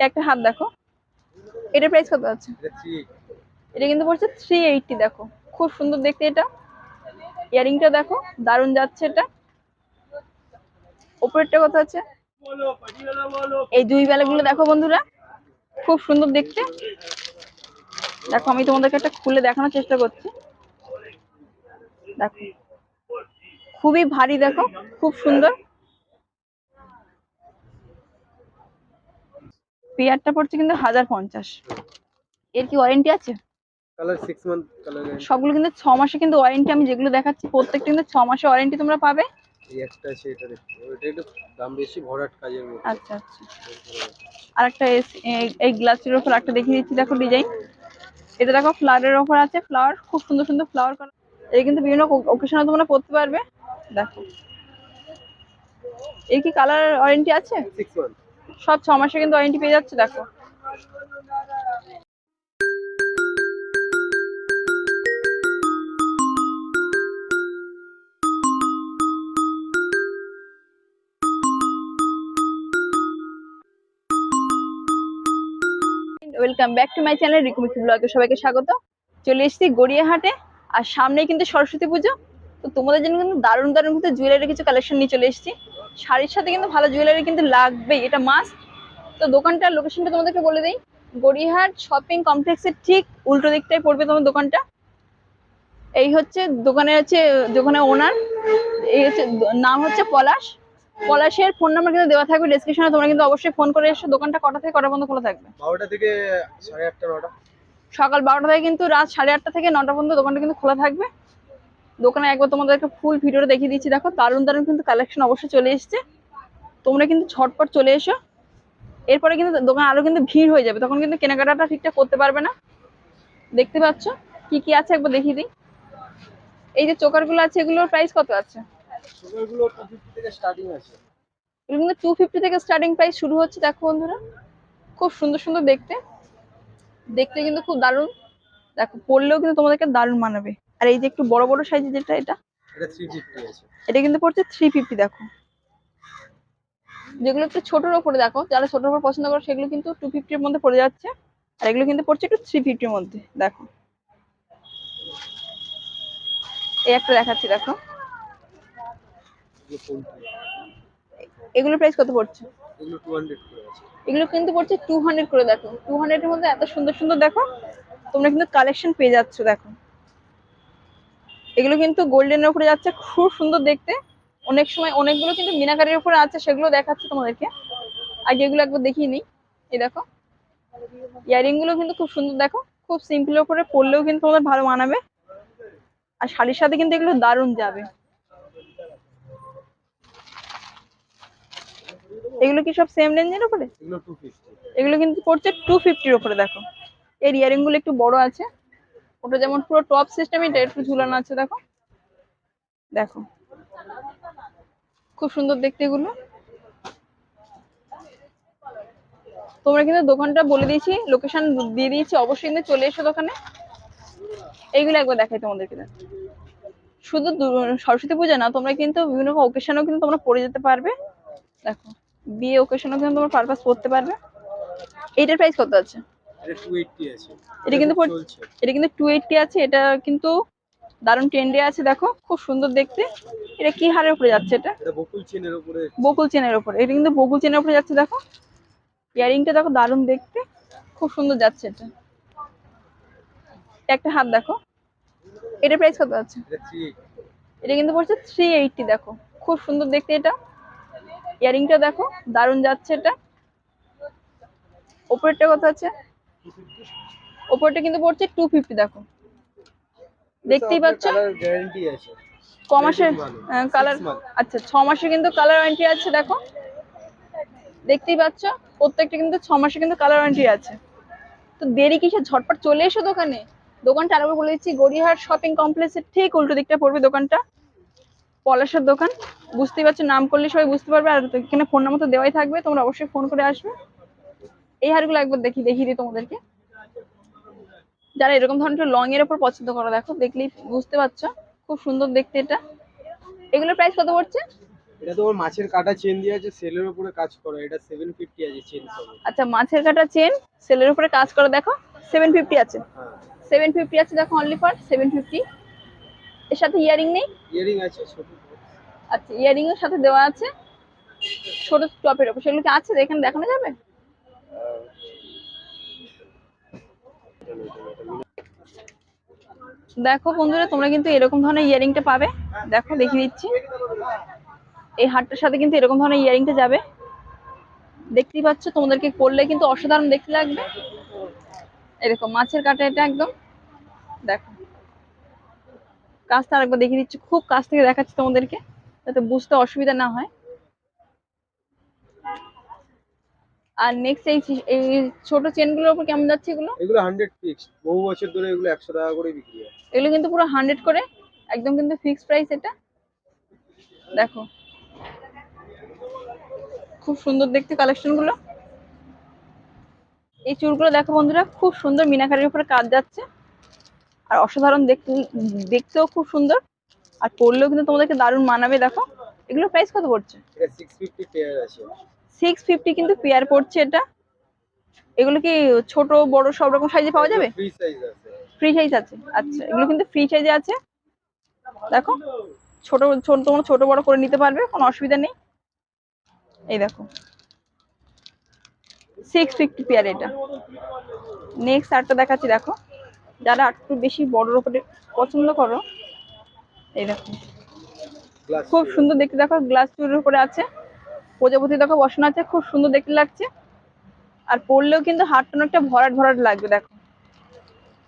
একটা হাত দেখো। এটার প্রাইস কত আছে? এটা কিন্তু পড়ছে থ্রি এইটটি দেখো। খুব সুন্দর দেখতে এটা। ইয়ারিংটা দেখো দারুণ যাচ্ছে এটা। ওপরেরটা কত আছে? এই দুই বেলাগুলো দেখো বন্ধুরা খুব সুন্দর দেখতে। দেখো আমি তোমাদেরকে একটা খুলে দেখানোর চেষ্টা করছি। দেখো। খুবই ভারী দেখো। খুব সুন্দর। পেয়ারটা পড়ছে কিন্তু হাজার পঞ্চাশ। এর কি ওয়ারেন্টি আছে? সবগুলো কিন্তু ছ মাসে কিন্তু ওয়ারেন্টি আমি যেগুলো দেখাচ্ছি প্রত্যেকটা কিন্তু ছ মাসে ওয়ারেন্টি তোমরা পাবে। আচ্ছা আচ্ছা। আর একটা এই গ্লাসের ওপর একটা দেখিয়ে দিচ্ছি দেখো ডিজাইন এটা দেখো ফ্লাওয়ারের ওপর আছে ফ্লাওয়ার খুব সুন্দর সুন্দর ফ্লাওয়ার করা এই কিন্তু বিভিন্ন ওকেশনে তোমরা পড়তে পারবে। দেখো। এর কি কালার ওয়ারেন্টি আছে? সিক্স মান্থ সব ছ মাসে কিন্তু ওয়ারেন্টি পেয়ে যাচ্ছে, দেখো। Welcome back to my channel রিকুমিকি ব্লগে সবাইকে স্বাগত। চলে এসেছি গড়িয়াহাটে, আর সামনেই কিন্তু সরস্বতী পুজো। তো তোমাদের জন্য কিন্তু দারুণ দারুণ কিন্তু জুয়েলারি কিছু কালেকশন নিয়ে চলে এসেছি। শাড়ির সাথে কিন্তু ভালো জুয়েলারি কিন্তু লাগবেই এটা মাস্ট তো দোকানটার লোকেশনটা তোমাদেরকে বলে দিই। গড়িয়াহাট শপিং কমপ্লেক্সের ঠিক উল্টো দিকটায় পড়বে তোমার দোকানটা। এই হচ্ছে দোকানে হচ্ছে দোকানের ওনার এই হচ্ছে নাম হচ্ছে পলাশ। পলাশের ফোন নাম্বার কিন্তু দেওয়া থাকবে ডেসক্রিপশনে তোমরা কিন্তু অবশ্যই ফোন করে এসো দোকানটা কটা থেকে কটা পর্যন্ত খোলা থাকবে? বারোটা থেকে সাড়ে আটটা নটা সকাল বারোটা থেকে কিন্তু রাত সাড়ে আটটা থেকে নটা পর্যন্ত দোকানটা কিন্তু খোলা থাকবে। দোকানে একবার তোমাদেরকে ফুল ভিডিওটা দেখিয়ে দিচ্ছি। দেখো দারুণ দারুণ কিন্তু কালেকশন অবশ্যই চলে এসেছে। তোমরা কিন্তু ছটপট চলে এসো। এরপরে কিন্তু দোকান আরও কিন্তু ভিড় হয়ে যাবে। তখন কিন্তু কেনাকাটাটা ঠিকঠাক করতে পারবে না। দেখতে পাচ্ছ? কি কি আছে একবার দেখিয়ে দিই। এই যে চোকারগুলো আছে এগুলোর প্রাইস কত আছে? সুগারগুলো টু থেকে স্টার্টিং আছে। এগুলো থেকে স্টার্টিং প্রাইস শুরু হচ্ছে দেখো বন্ধুরা। খুব সুন্দর সুন্দর দেখতে। দেখতে কিন্তু খুব দারুণ। দেখো পড়লেও কিন্তু তোমাদেরকে দারুণ মানাবে। আর এই যে একটু বড় বড় সাইজের যেটা এটা? এটা কিন্তু পড়ছে থ্রি ফিফটি দেখো। যেগুলো একটু ছোটোর ওপরে দেখো যারা ছোটোর ওপর পছন্দ করো সেগুলো কিন্তু টু ফিফটির মধ্যে পড়ে যাচ্ছে। আর এগুলো কিন্তু পড়ছে একটু থ্রি ফিফটির মধ্যে দেখো। এই একটা দেখাচ্ছি দেখো। এগুলো প্রাইস কত পড়ছে? এগুলো টু হান্ড্রেড করে আছে। এগুলো কিন্তু পড়ছে টু হান্ড্রেড করে দেখো। টু হান্ড্রেডের মধ্যে এত সুন্দর সুন্দর দেখো তোমরা কিন্তু কালেকশন পেয়ে যাচ্ছ দেখো। এগুলো কিন্তু গোল্ডেনের উপরে যাচ্ছে খুব সুন্দর দেখতে। অনেক সময় অনেকগুলো কিন্তু মিনাকারির উপরে আছে সেগুলো দেখাচ্ছে তোমাদেরকে। আগে এগুলো একবার দেখিয়ে নিই। এই দেখো। ইয়ারিংগুলো কিন্তু খুব সুন্দর দেখো। খুব সিম্পলের উপরে পরলেও কিন্তু তোমাদের ভালো মানাবে। আর শাড়ির সাথে কিন্তু এগুলো দারুণ যাবে। এগুলো কি সব সেম রেঞ্জের উপরে? এগুলো এগুলো কিন্তু পড়ছে টু ফিফটির উপরে দেখো। এর ইয়ারিংগুলো একটু বড় আছে। ওটা যেমন পুরো টপ সিস্টেম এটা একটু ঝুলানো আছে, দেখো। দেখো। খুব সুন্দর দেখতে এগুলো। তোমরা কিন্তু দোকানটা বলে দিয়েছি লোকেশন দিয়ে দিয়েছি, অবশ্যই কিন্তু চলে এসো দোকানে। এইগুলো একবার দেখাই তোমাদেরকে। শুধু সরস্বতী পূজা না, তোমরা কিন্তু বিভিন্ন ওকেশনেও কিন্তু তোমরা পরে যেতে পারবে। দেখো, বিয়ে ওকেশনেও কিন্তু তোমরা পারপাস করতে পারবে। এইটার প্রাইস কত আছে? এটা এটা কিন্তু এটা কিন্তু টু এইটটি আছে এটা কিন্তু দারুণ ট্রেন্ডে আছে দেখো খুব সুন্দর দেখতে। এটা কি হারের উপরে যাচ্ছে এটা? এটা বকুল চেনের উপরে বকুল চেনের উপরে। এটা কিন্তু বকুল চেনের উপরে যাচ্ছে দেখো। ইয়ারিংটা দেখো দারুণ দেখতে। খুব সুন্দর যাচ্ছে এটা। একটা হাত দেখো। এটার প্রাইস কত আছে? এটা এটা কিন্তু পড়ছে থ্রি এইটটি দেখো। খুব সুন্দর দেখতে এটা। ইয়ারিংটা দেখো দারুণ যাচ্ছে এটা। ওপরেরটা কত আছে? ওপরটা কিন্তু পড়ছে টু ফিফটি দেখো। দেখতেই পাচ্ছ? গ্যারান্টি আছে। ক মাসের কালার আচ্ছা ছ মাসে কিন্তু কালার ওয়ারেন্টি আছে দেখো। দেখতেই পাচ্ছ? প্রত্যেকটা কিন্তু ছ মাসে কিন্তু কালার ওয়ারেন্টি আছে। তো দেরি কিসে ঝটপট চলে এসো দোকানে। দোকানটা আরেকবার বলে দিচ্ছি গড়িয়াহাট শপিং কমপ্লেক্সের ঠিক উল্টো দিকটা পড়বে দোকানটা। পলাশের দোকান। বুঝতেই পারছ নাম করলে সবাই বুঝতে পারবে আর এখানে ফোন নাম্বার তো দেওয়াই থাকবে তোমরা অবশ্যই ফোন করে আসবে। এই হারগুলো একবার দেখি দেখিয়ে দিই তোমাদেরকে। যারা এরকম ধরনের লং এর উপর পছন্দ করো দেখো দেখলেই বুঝতে পারছ। খুব সুন্দর দেখতে এটা। এগুলোর প্রাইস কত পড়ছে? এটা তোমার মাছের কাটা চেন দিয়ে আছে সেলের উপরে কাজ করা। এটা সেভেন ফিফটি আছে চেন আচ্ছা মাছের কাটা চেন সেলের উপরে কাজ করে দেখো সেভেন ফিফটি আছে। হ্যাঁ। সেভেন ফিফটি আছে দেখো অনলি ফর সেভেন ফিফটি এর সাথে ইয়ারিং নেই? ইয়ারিং আছে ছোট। আচ্ছা ইয়ারিং এর সাথে দেওয়া আছে। ছোট টপের উপর। সেগুলো কি আছে? এখানে দেখানো যাবে? দেখো বন্ধুরা, তোমরা কিন্তু এরকম ধরনের ইয়ারিংটা পাবে। দেখো, দেখিয়ে দিচ্ছি। এই হাটটার সাথে কিন্তু এরকম ধরনের ইয়ারিংটা যাবে। দেখতেই পাচ্ছ, তোমাদেরকে করলে কিন্তু অসাধারণ দেখতে লাগবে। এরকম মাছের কাটা এটা একদম। দেখো। কাজটা আরেকবার দেখিয়ে দিচ্ছি। খুব কাছ থেকে দেখাচ্ছি তোমাদেরকে, যাতে বুঝতে অসুবিধা না হয়। আর নেক্সট এই এই ছোট চেনগুলোর উপর কেমন যাচ্ছে এগুলো? এগুলো হান্ড্রেড ফিক্সড বহু বছর ধরে এগুলো একশো টাকা করে বিক্রি হয়। এগুলো কিন্তু পুরো হান্ড্রেড করে একদম কিন্তু ফিক্স প্রাইস এটা। দেখো। খুব সুন্দর দেখতে কালেকশনগুলো। এই চুলগুলো দেখো বন্ধুরা খুব সুন্দর মিনাকারির উপরে কাজ যাচ্ছে। আর অসাধারণ দেখতে দেখতেও খুব সুন্দর। আর পরলেও কিন্তু তোমাদেরকে দারুণ মানাবে দেখো। এগুলো প্রাইস কত পড়ছে? এটা সিক্স ফিফটি পেয়ার আছে। সিক্স ফিফটি কিন্তু পেয়ার পড়ছে এটা। এগুলো কি ছোট বড় সব রকম সাইজে পাওয়া যাবে? ফ্রি সাইজ আছে। আচ্ছা এগুলো কিন্তু ফ্রি সাইজে আছে। দেখো ছোট ছোট তোমরা ছোট বড় করে নিতে পারবে কোনো অসুবিধা নেই। এই দেখো সিক্স ফিফটি পেয়ার এটা। নেক্সট আরটা দেখাচ্ছি দেখো। যারা একটু বেশি বড়র উপরে পছন্দ করো এই দেখো। খুব সুন্দর দেখতে দেখো গ্লাস চুরির উপরে আছে। প্রজাপতি দেখো বসানো আছে খুব সুন্দর দেখতে লাগছে। আর পরলেও কিন্তু হাতটা অনেকটা ভরাট ভরাট লাগবে দেখো।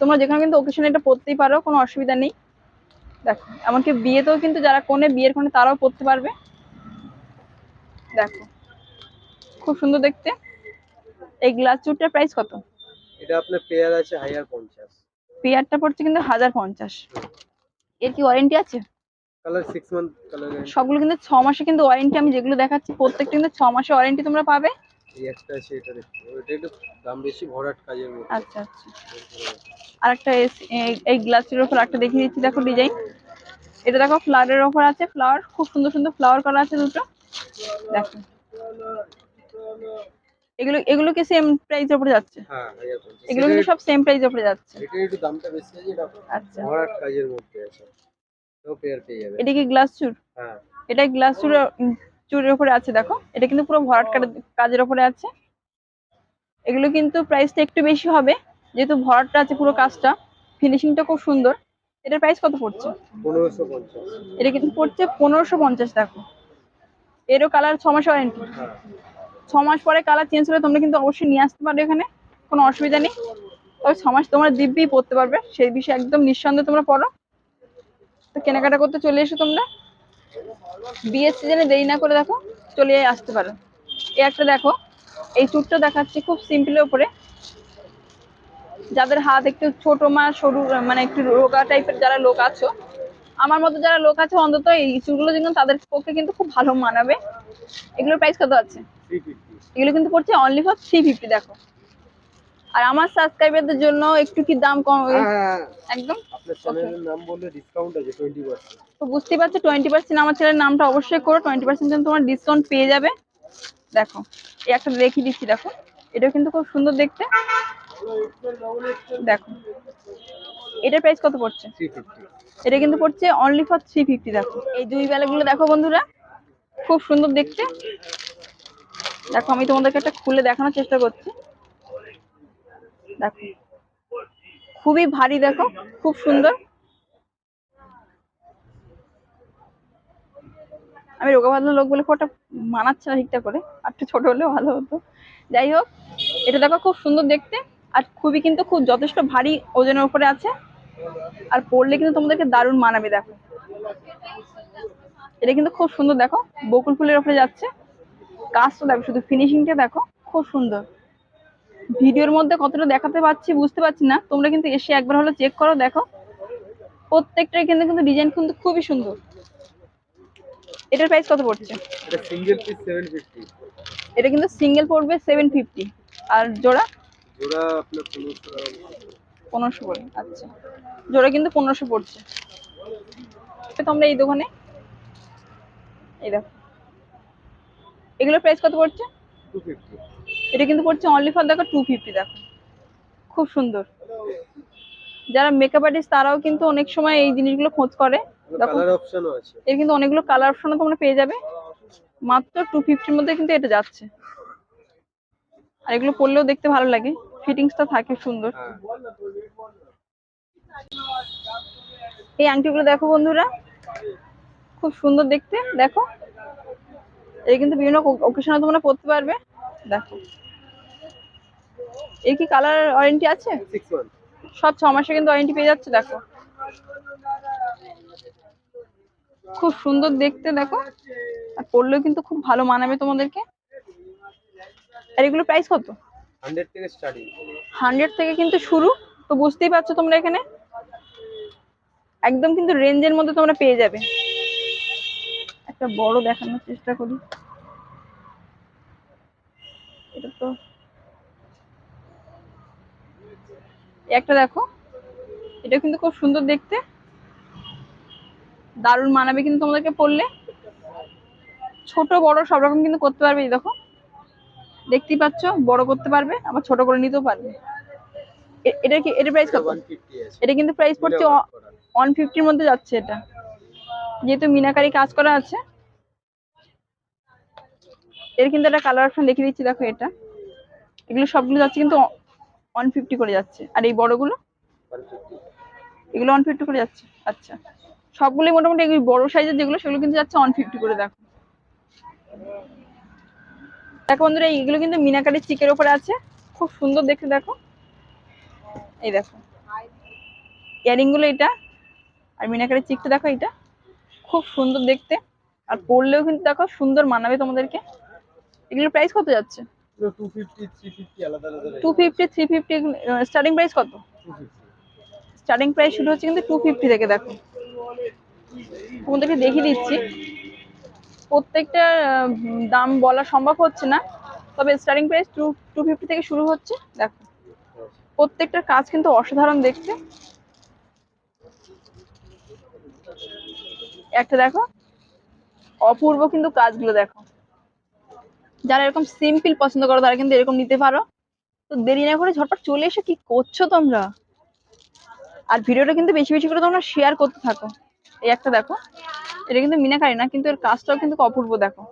তোমরা যেখানে কিন্তু ওকেশনে এটা পরতেই পারো কোনো অসুবিধা নেই। দেখো এমনকি বিয়েতেও কিন্তু যারা কোনে বিয়ের কোনে তারাও পরতে পারবে। দেখো খুব সুন্দর দেখতে। এই গ্লাস চুটটার প্রাইস কত? এটা আপনার পেয়ার আছে হাইয়ার পঞ্চাশ। পেয়ারটা পড়ছে কিন্তু হাজার পঞ্চাশ। এর কি ওয়ারেন্টি আছে? কালার সিক্স মান্থ কালার সবগুলো কিন্তু ছ মাসে কিন্তু ওয়ারেন্টি আমি যেগুলো দেখাচ্ছি প্রত্যেকটা কিন্তু ছ মাসে ওয়ারেন্টি তোমরা পাবে। এই একটা আছে এটা দেখতে ওটা একটু দাম বেশি ভরাট কাজের মধ্যে। আচ্ছা আচ্ছা। এই গ্লাসের ওপর একটা দেখিয়ে দিচ্ছি দেখো ডিজাইন এটা দেখো ফ্লাওয়ারের ওপর আছে ফ্লাওয়ার খুব সুন্দর সুন্দর ফ্লাওয়ার করা আছে দুটো। দেখো। এগুলো এগুলো কি সেম প্রাইসের উপরে যাচ্ছে? হ্যাঁ এগুলো কিন্তু সব সেম প্রাইসের উপরে যাচ্ছে। এটা একটু দামটা বেশি আছে এটা আচ্ছা। ভরাট কাজের মধ্যে আছে। তো পেয়ার পেয়ে যাবে এটা কি গ্লাস চুর? হ্যাঁ। এটা গ্লাস চুর চুরের উপরে আছে দেখো। এটা কিন্তু পুরো ভরাট কাজের উপরে আছে। এগুলো কিন্তু প্রাইসটা একটু বেশি হবে যেহেতু ভরাটটা আছে পুরো কাজটা। ফিনিশিংটা খুব সুন্দর। এটার প্রাইস কত পড়ছে? এটা কিন্তু পড়ছে পনেরোশো পঞ্চাশ দেখো এরও কালার ছ মাস ওয়ারেন্টি হ্যাঁ। ছ মাস পরে কালার চেঞ্জ হলে তোমরা কিন্তু অবশ্যই নিয়ে আসতে পারবে এখানে। কোনো অসুবিধা নেই। তবে ছ মাস তোমরা দিব্যি পড়তে পারবে। সেই বিষয়ে একদম নিঃসন্দেহে তোমরা পড়ো। তো কেনাকাটা করতে চলে এসো তোমরা। বিয়ের সিজনে দেরি না করে দেখো চলে আসতে পারো। এই একটা দেখো এই চুটটা দেখাচ্ছি খুব সিম্পলের উপরে। যাদের হাত একটু ছোট মা সরু মানে একটু রোগা টাইপের যারা লোক আছো আমার মতো যারা লোক আছে অন্তত এই চুলগুলো কিন্তু তাদের পক্ষে কিন্তু খুব ভালো মানাবে। এগুলোর প্রাইস কত আছে? এগুলো কিন্তু পড়ছে অনলি ফর থ্রি ফিফটি দেখো। আর আমার সাবস্ক্রাইবারদের জন্য একটু কি দাম কম হ্যাঁ একদম? আপনার চ্যানেলের নাম বললে ডিসকাউন্ট আছে টোয়েন্টি পার্সেন্ট তো বুঝতেই পারছ টোয়েন্টি পার্সেন্ট আমার ছেলের নামটা অবশ্যই করো টোয়েন্টি পার্সেন্ট তোমার ডিসকাউন্ট পেয়ে যাবে। দেখো এই একটা দেখিয়ে দিচ্ছি দেখো। এটাও কিন্তু খুব সুন্দর দেখতে। দেখো এটার প্রাইস কত পড়ছে? এটা কিন্তু পড়ছে অনলি ফর থ্রি ফিফটি দেখো। এই দুই বেলাগুলো দেখো বন্ধুরা খুব সুন্দর দেখতে। দেখো আমি তোমাদেরকে একটা খুলে দেখানোর চেষ্টা করছি। দেখো খুবই ভারী দেখো, খুব সুন্দর। আমি রোগা ভালো লোক বলে খুব মানাচ্ছে না ঠিকঠাক করে আর একটু ছোট হলেও ভালো হতো। যাই হোক, এটা দেখো খুব সুন্দর দেখতে, আর খুবই কিন্তু খুব যথেষ্ট ভারী ওজনের উপরে আছে। আর পড়লে কিন্তু তোমাদেরকে দারুণ মানাবে দেখো। এটা কিন্তু খুব সুন্দর দেখো, বকুল ফুলের উপরে যাচ্ছে। কাজটা দেখো, শুধু ফিনিশিংটা দেখো, খুব সুন্দর। ভিডিওর মধ্যে কতটা দেখাতে পাচ্ছি বুঝতে পারছি না। তোমরা কিন্তু এসে একবার হলো চেক করো দেখো। প্রত্যেকটাই কিন্তু কিন্তু ডিজাইন কিন্তু খুবই সুন্দর। এটার প্রাইস কত পড়ছে? এটা সিঙ্গেল পিস সেভেন ফিফটি এটা কিন্তু সিঙ্গেল পড়বে সেভেন ফিফটি আর জোড়া? জোড়া আপনার পনেরোশো টাকা পনেরোশো করে আচ্ছা। জোড়া কিন্তু পনেরোশো পড়ছে। তো তোমরা এই দোকানে? এই দেখো। এগুলোর প্রাইস কত পড়ছে? টু ফিফটি এটা কিন্তু পড়ছে অনলি ফর দেখো টু ফিফটি দেখো। খুব সুন্দর। যারা মেকআপ আর্টিস্ট তারাও কিন্তু অনেক সময় এই জিনিসগুলো খোঁজ করে। এর কিন্তু অনেকগুলো কালার অপশনও তোমরা পেয়ে যাবে। মাত্র টু ফিফটির মধ্যে কিন্তু এটা যাচ্ছে। আর এগুলো পরলেও দেখতে ভালো লাগে। ফিটিংসটা থাকে সুন্দর। হ্যাঁ। এই আংটিগুলো দেখো বন্ধুরা। খুব সুন্দর দেখতে। দেখো। এই কিন্তু বিভিন্ন ওকেশনে তোমরা পরতে পারবে। দেখো। এর কি কালার ওয়ারেন্টি আছে? সব ছ মাসে কিন্তু ওয়ারেন্টি পেয়ে যাচ্ছে দেখো। খুব সুন্দর দেখতে দেখো। আর পরলেও কিন্তু খুব ভালো মানাবে তোমাদেরকে। আর এগুলো প্রাইস কত? হান্ড্রেড থেকে কিন্তু শুরু। তো বুঝতেই পারছ তোমরা এখানে? একদম কিন্তু রেঞ্জের মধ্যে তোমরা পেয়ে যাবে। একটা বড় দেখানোর চেষ্টা করি। এটা তো একটা দেখো। এটা কিন্তু খুব সুন্দর দেখতে। দারুণ মানাবে কিন্তু তোমাদেরকে পরলে। ছোট বড় সব রকম কিন্তু করতে পারবে দেখো। দেখতেই পাচ্ছ বড় করতে পারবে আবার ছোট করে নিতেও পারবে। এটা কি এটা প্রাইস কত? এটা কিন্তু প্রাইস পড়ছে। ওয়ান ফিফটির মধ্যে যাচ্ছে এটা। যেহেতু মিনাকারি কাজ করা আছে এর কিন্তু একটা কালার অপশন লিখে দিচ্ছি, দেখো এটা। এগুলো সবগুলো যাচ্ছে কিন্তু ওয়ান ফিফটি করে যাচ্ছে। আর এই বড়গুলো? এগুলো ওয়ান ফিফটি করে যাচ্ছে। আচ্ছা। সবগুলোই মোটামুটি এই বড় সাইজের যেগুলো, সেগুলো কিন্তু যাচ্ছে ওয়ান ফিফটি করে, দেখো। দেখো বন্ধুরা, এইগুলো কিন্তু মিনাকারি চিকের ওপরে আছে। খুব সুন্দর দেখতে, দেখো। এই দেখো। ইয়ারিংগুলো এটা, আর মিনাকারি চিকটা দেখো এটা। খুব সুন্দর দেখতে। আর পরলেও কিন্তু দেখো সুন্দর মানাবে তোমাদেরকে। এগুলোর প্রাইস কত যাচ্ছে? Two fifty three fifty starting price কত? স্টার্টিং প্রাইস শুরু হচ্ছে কিন্তু টু ফিফটি থেকে দেখো। তোমাদেরকে দেখিয়ে দিচ্ছি। প্রত্যেকটা দাম বলা সম্ভব হচ্ছে না তবে starting price two two fifty থেকে শুরু হচ্ছে দেখো। প্রত্যেকটার কাজ কিন্তু অসাধারণ দেখতে। একটা দেখো অপূর্ব কিন্তু কাজগুলো দেখো। যারা এরকম সিম্পল পছন্দ করো, তারা কিন্তু এরকম নিতে পারো। তো দেরি না করে ঝটপট চলে এসে, কি করছ তোমরা? আর ভিডিওটা কিন্তু বেশি বেশি করে তোমরা শেয়ার করতে থাকো। এই একটা দেখো, এটা কিন্তু মিনাকারি না, কিন্তু এর কাজটাও কিন্তু অপূর্ব দেখো।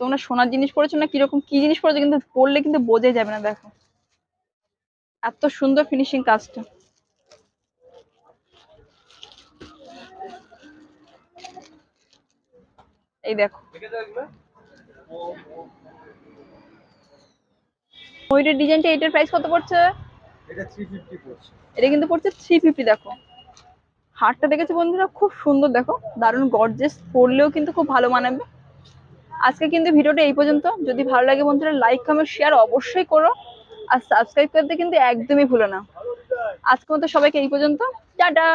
তোমরা সোনার জিনিস পড়েছো না, কীরকম কি জিনিস পড়েছো কিন্তু পড়লে কিন্তু বোঝাই যাবে না, দেখো। এত সুন্দর ফিনিশিং কাজটা। এই দেখো। ময়ূরের ডিজাইনটা এটার প্রাইস কত পড়ছে? এটা থ্রি ফিফটি পড়ছে। এটা কিন্তু পড়ছে থ্রি ফিফটি দেখো। হারটা দেখেছ বন্ধুরা? খুব সুন্দর দেখো। দারুণ গর্জেস পরলেও কিন্তু খুব ভালো মানাবে। আজকে কিন্তু ভিডিওটা এই পর্যন্ত। যদি ভালো লাগে বন্ধুরা লাইক কমেন্ট শেয়ার অবশ্যই করো। আর সাবস্ক্রাইব করতে কিন্তু একদমই ভুলো না। আজকে মতো সবাইকে এই পর্যন্ত। টাটা!